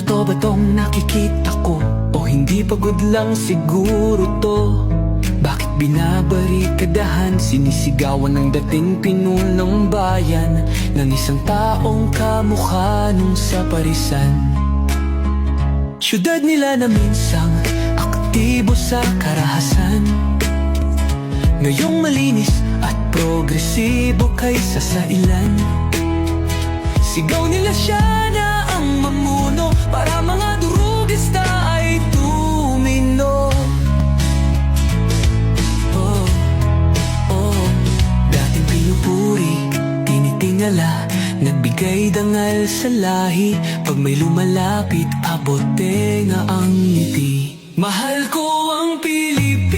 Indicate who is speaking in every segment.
Speaker 1: Totoo ba tong nakikita ko? O hindi pagod lang siguro to? Bakit binabarikadahan Sinisigawan ng dating pinunong bayan Ng isang taong kamukha nung sa parisan Syudad nila na minsang aktibo sa karahasan Ngayong malinis at progresibo kaysa sa ilan tinitingala Nagbigay dangal sa lahi. Pag may lumalapit, abot tenga ang ngiti. Mahal ko ang Pilipinas,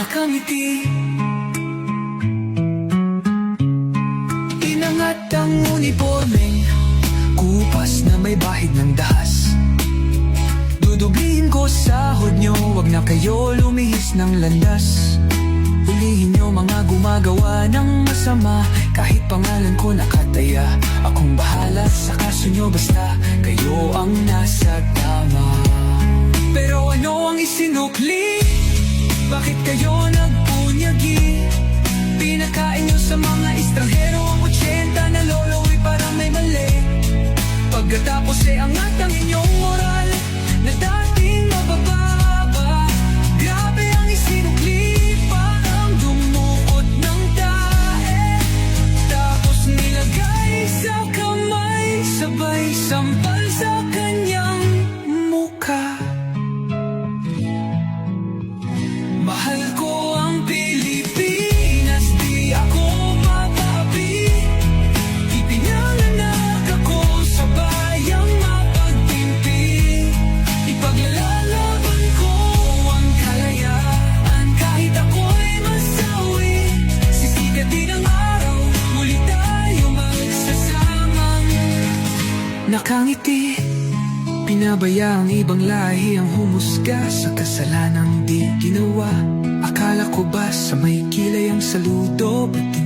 Speaker 1: Nakangiti Inangat ang uniformeng Kupas na may bahid ng dahas. Dudublihin ko sahod nyo. Wag na kayo lumihis ng landas. Ulihin nyo mga gumagawa ng masama. Kahit pangalan ko nakataya Akong bahala sa kaso nyo. Basta kayo estranghero Ang 80 na lolo'y parang may mali. Pagkatapos ay angat Nakangiti Pinabaya ang ibang lahi ang humusga sa kasalanang di ginawa. Akala ko ba sa may kilay ang saludo Ba't